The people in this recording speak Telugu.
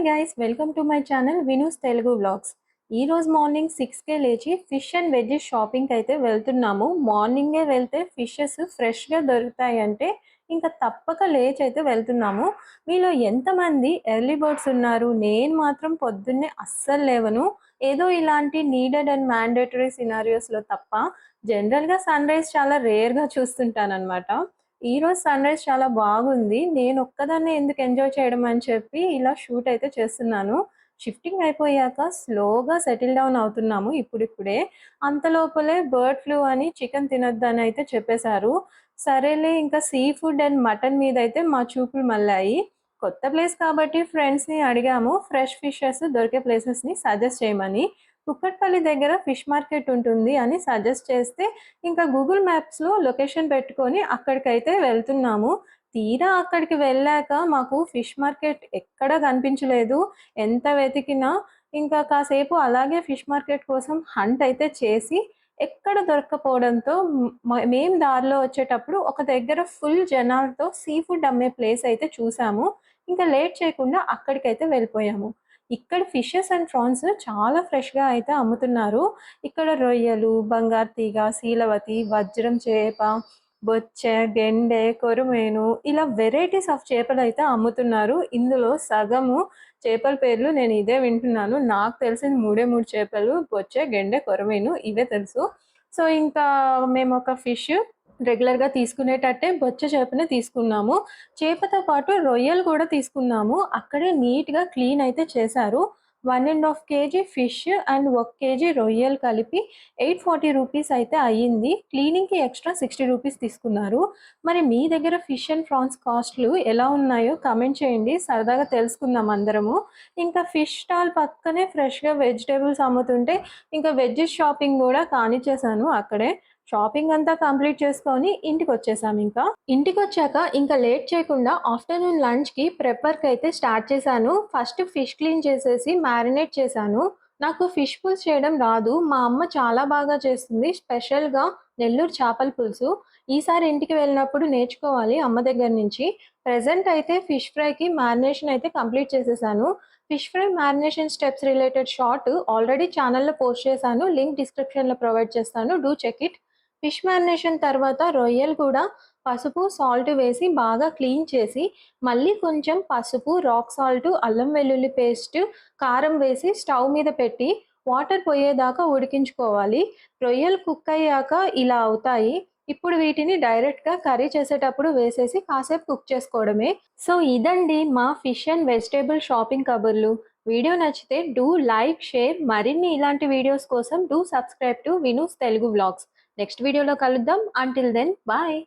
Hi guys welcome to my channel Vinoos Telugu vlogs ఈ రోజు మార్నింగ్ సిక్స్కే లేచి ఫిష్ అండ్ వెజ్జెస్ షాపింగ్కి అయితే వెళ్తున్నాము. మార్నింగే వెళ్తే ఫిషెస్ ఫ్రెష్గా దొరుకుతాయి అంటే ఇంకా తప్పక లేచి అయితే వెళ్తున్నాము. మీలో ఎంతమంది ఎర్లీ బర్డ్స్ ఉన్నారు? నేను మాత్రం పొద్దున్నే అస్సలు లేవను. ఏదో ఇలాంటి నీడెడ్ అండ్ మ్యాండేటరీ సినారియోస్లో తప్ప జనరల్గా సన్ రైజ్ చాలా రేర్గా చూస్తుంటాను అనమాట ఈ రోజు సన్ రైజ్ చాలా బాగుంది. నేను ఒక్కదాన్నే ఎందుకు ఎంజాయ్ చేయడం అని చెప్పి ఇలా షూట్ అయితే చేస్తున్నాను. షిఫ్టింగ్ అయిపోయాక స్లోగా సెటిల్ డౌన్ అవుతున్నాము ఇప్పుడిప్పుడే. అంత లోపలే బర్డ్ ఫ్లూ అని చికెన్ తినొద్దు అని అయితే చెప్పేశారు. సరేలే ఇంకా సీ ఫుడ్ అండ్ మటన్ మీద అయితే మా చూపులు మళ్ళాయి. కొత్త ప్లేస్ కాబట్టి ఫ్రెండ్స్ని అడిగాము. ఫ్రెష్ ఫిషెస్ దొరికే ప్లేసెస్ని సజెస్ట్ చేయమని. కుక్కట్పల్లి దగ్గర ఫిష్ మార్కెట్ ఉంటుంది అని సజెస్ట్ చేస్తే ఇంకా గూగుల్ మ్యాప్స్లో లొకేషన్ పెట్టుకొని అక్కడికైతే వెళ్తున్నాము. తీరా అక్కడికి వెళ్ళాక మాకు ఫిష్ మార్కెట్ ఎక్కడ కనిపించలేదు. ఎంత వెతికినా ఇంకా కాసేపు అలాగే ఫిష్ మార్కెట్ కోసం హంట్ అయితే చేసి ఎక్కడ దొరకపోవడంతో మేము దారిలో వచ్చేటప్పుడు ఒక దగ్గర ఫుల్ జనాలతో సీ ఫుడ్ అమ్మే ప్లేస్ అయితే చూసాము. ఇంకా లేట్ చేయకుండా అక్కడికైతే వెళ్ళిపోయాము. ఇక్కడ ఫిషెస్ అండ్ ప్రాన్స్ చాలా ఫ్రెష్గా అయితే అమ్ముతున్నారు. ఇక్కడ రొయ్యలు బంగారు తీగ శీలవతి వజ్రం చేప బొచ్చె గెండె కొరుమేను ఇలా వెరైటీస్ ఆఫ్ చేపలు అయితే అమ్ముతున్నారు. ఇందులో సగము చేపల పేర్లు నేను ఇదే వింటున్నాను. నాకు తెలిసిన మూడే మూడు చేపలు బొచ్చె గెండె కొరమేను ఇవే తెలుసు. సో ఇంకా మేము ఒక ఫిష్ రెగ్యులర్గా తీసుకునేటట్టే బొచ్చ చేపనే తీసుకున్నాము. చేపతో పాటు రొయ్యలు కూడా తీసుకున్నాము. అక్కడే నీట్గా క్లీన్ అయితే చేశారు. One and half KG fish and ఒక కేజీ రొయ్యలు కలిపి ఎయిట్ ఫార్టీ రూపీస్ అయితే అయ్యింది. క్లీనింగ్కి ఎక్స్ట్రా సిక్స్టీ రూపీస్ తీసుకున్నారు. మరి మీ దగ్గర ఫిష్ అండ్ ప్రాన్స్ కాస్ట్లు ఎలా ఉన్నాయో కమెంట్ చేయండి. సరదాగా తెలుసుకుందాం అందరము. ఇంకా ఫిష్ స్టాల్ పక్కనే ఫ్రెష్గా వెజిటేబుల్స్ అమ్ముతుంటే ఇంకా వెజ్ షాపింగ్ కూడా కానిచ్చేసాను అక్కడే. షాపింగ్ అంతా కంప్లీట్ చేసుకొని ఇంటికి వచ్చేసాం ఇంకా. ఇంటికి వచ్చాక ఇంకా లేట్ చేయకుండా ఆఫ్టర్నూన్ లంచ్కి ప్రెప్పర్కి అయితే స్టార్ట్ చేశాను. ఫస్ట్ ఫిష్ క్లీన్ చేసేసి మ్యారినేట్ చేశాను. నాకు ఫిష్ పులుసు చేయడం రాదు. మా అమ్మ చాలా బాగా చేస్తుంది. స్పెషల్గా నెల్లూరు చేపల పులుసు. ఈసారి ఇంటికి వెళ్ళినప్పుడు నేర్చుకోవాలి అమ్మ దగ్గర నుంచి. ప్రజెంట్ అయితే ఫిష్ ఫ్రైకి మ్యారినేషన్ అయితే కంప్లీట్ చేసేసాను. Fish fry marination steps related short already ఛానల్లో పోస్ట్ చేశాను. లింక్ డిస్క్రిప్షన్లో ప్రొవైడ్ చేస్తాను. Do check it. Fish marination తర్వాత రొయ్యలు కూడా పసుపు సాల్ట్ వేసి బాగా క్లీన్ చేసి మళ్ళీ కొంచెం పసుపు రాక్ సాల్ట్ అల్లం వెల్లుల్లి పేస్ట్ కారం వేసి స్టవ్ మీద పెట్టి వాటర్ పోయేదాకా ఉడికించుకోవాలి. రొయ్యలు కుక్ అయ్యాక ఇలా అవుతాయి. ఇప్పుడు వీటిని డైరెక్ట్గా కర్రీ చేసేటప్పుడు వేసేసి కాసేపు కుక్ చేసుకోవడమే. సో ఇదండి మా ఫిష్ అండ్ వెజిటేబుల్ షాపింగ్ కబుర్లు. వీడియో నచ్చితే డూ లైక్ షేర్ మరిన్ని ఇలాంటి వీడియోస్ కోసం do subscribe to Vinoos Telugu vlogs. Next వీడియోలో కలుద్దాం. Until then bye